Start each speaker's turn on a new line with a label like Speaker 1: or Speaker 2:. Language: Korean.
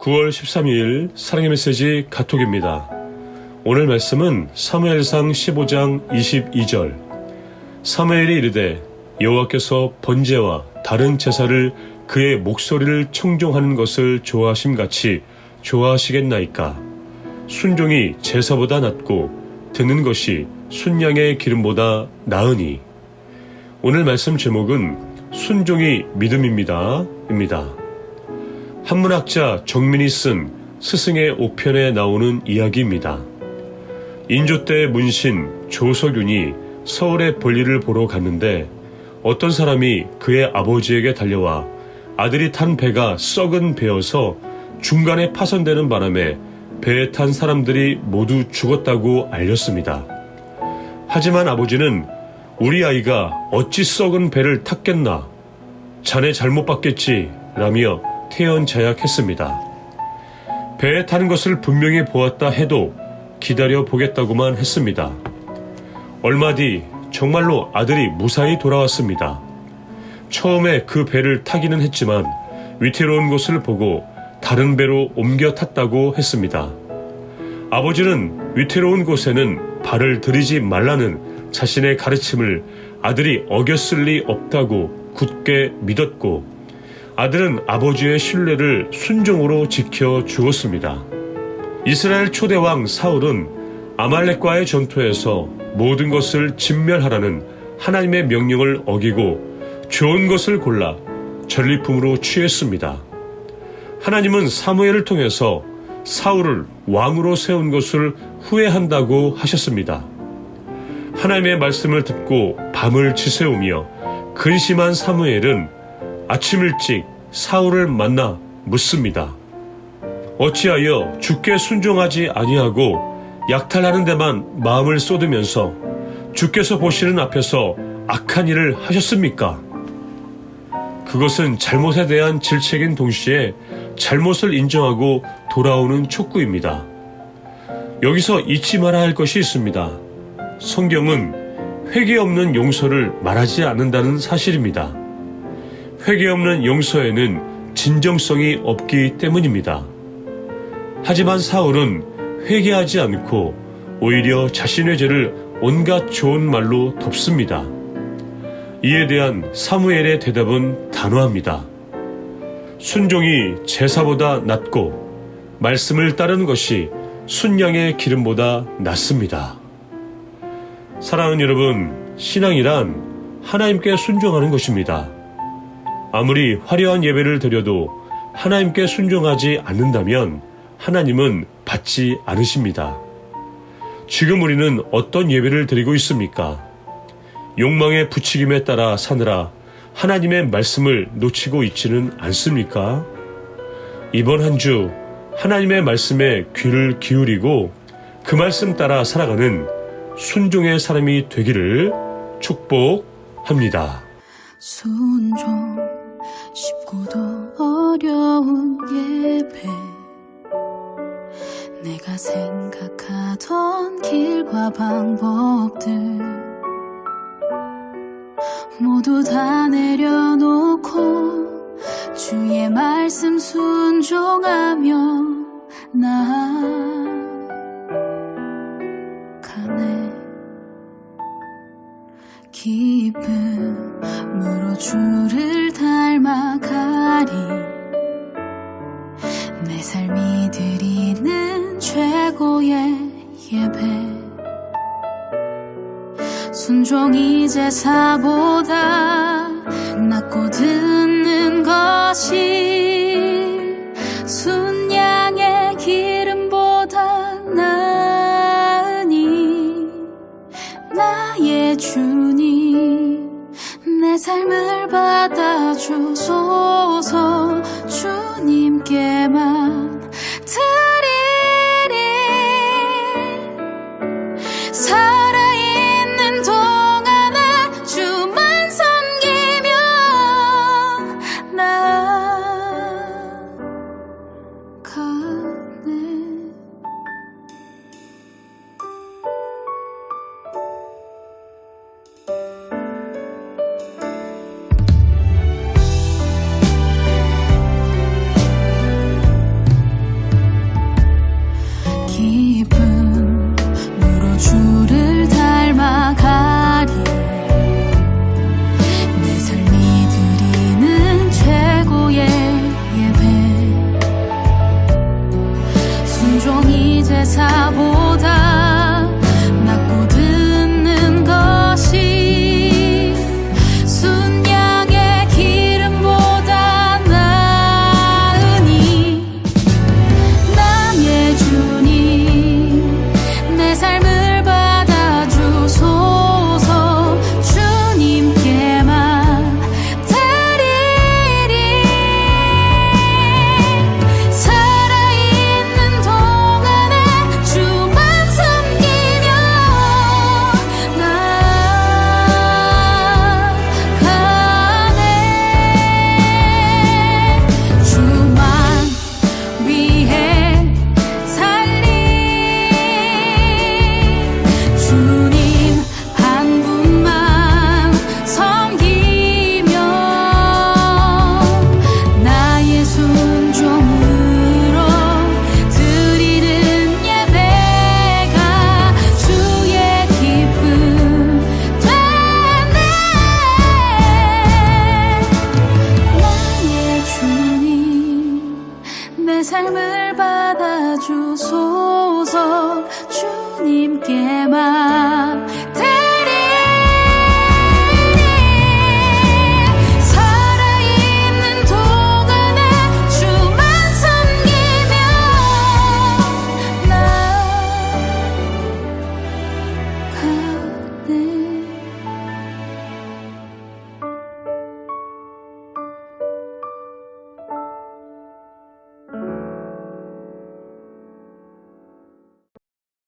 Speaker 1: 9월 13일 사랑의 메시지 가톡입니다. 오늘 말씀은 사무엘상 15장 22절 사무엘이 이르되 여호와께서 번제와 다른 제사를 그의 목소리를 청종하는 것을 좋아하심 같이 좋아하시겠나이까 순종이 제사보다 낫고 듣는 것이 순양의 기름보다 나으니 오늘 말씀 제목은 순종이 믿음입니다. 입니다. 한문학자 정민이 쓴 스승의 옥편에 나오는 이야기입니다. 인조 때 문신 조석윤이 서울의 볼일을 보러 갔는데 어떤 사람이 그의 아버지에게 달려와 아들이 탄 배가 썩은 배여서 중간에 파손되는 바람에 배에 탄 사람들이 모두 죽었다고 알렸습니다. 하지만 아버지는 우리 아이가 어찌 썩은 배를 탔겠나? 자네 잘못 봤겠지? 라며 태연자약했습니다. 배에 타는 것을 분명히 보았다 해도 기다려 보겠다고만 했습니다. 얼마 뒤 정말로 아들이 무사히 돌아왔습니다. 처음에 그 배를 타기는 했지만 위태로운 것을 보고 다른 배로 옮겨 탔다고 했습니다. 아버지는 위태로운 곳에는 발을 들이지 말라는 자신의 가르침을 아들이 어겼을 리 없다고 굳게 믿었고 아들은 아버지의 신뢰를 순종으로 지켜 주었습니다. 이스라엘 초대왕 사울은 아말렉과의 전투에서 모든 것을 진멸하라는 하나님의 명령을 어기고 좋은 것을 골라 전리품으로 취했습니다. 하나님은 사무엘을 통해서 사울을 왕으로 세운 것을 후회한다고 하셨습니다. 하나님의 말씀을 듣고 밤을 지새우며 근심한 사무엘은 아침 일찍 사울을 만나 묻습니다. 어찌하여 주께 순종하지 아니하고 약탈하는 데만 마음을 쏟으면서 주께서 보시는 앞에서 악한 일을 하셨습니까? 그것은 잘못에 대한 질책인 동시에 잘못을 인정하고 돌아오는 촉구입니다. 여기서 잊지 말아야 할 것이 있습니다. 성경은 회개 없는 용서를 말하지 않는다는 사실입니다. 회개 없는 용서에는 진정성이 없기 때문입니다. 하지만 사울은 회개하지 않고 오히려 자신의 죄를 온갖 좋은 말로 덮습니다. 이에 대한 사무엘의 대답은 단호합니다. 순종이 제사보다 낫고 말씀을 따르는 것이 순양의 기름보다 낫습니다. 사랑하는 여러분, 신앙이란 하나님께 순종하는 것입니다. 아무리 화려한 예배를 드려도 하나님께 순종하지 않는다면 하나님은 받지 않으십니다. 지금 우리는 어떤 예배를 드리고 있습니까? 욕망의 부추김에 따라 사느라 하나님의 말씀을 놓치고 있지는 않습니까? 이번 한 주 하나님의 말씀에 귀를 기울이고 그 말씀 따라 살아가는 순종의 사람이 되기를 축복합니다.
Speaker 2: 순종 쉽고도 어려운 예배. 내가 생각하던 길과 방법들 모두 다 내려놓고 주의 말씀 순종하며 나아가네. 기쁨으로 주를 닮아가 순종이 제 사보다 낫고 듣는 것이 순양의 기름보다 나으니 나의 주님 내 삶을 받아주소서 주님께만 이제 사보다 주님께만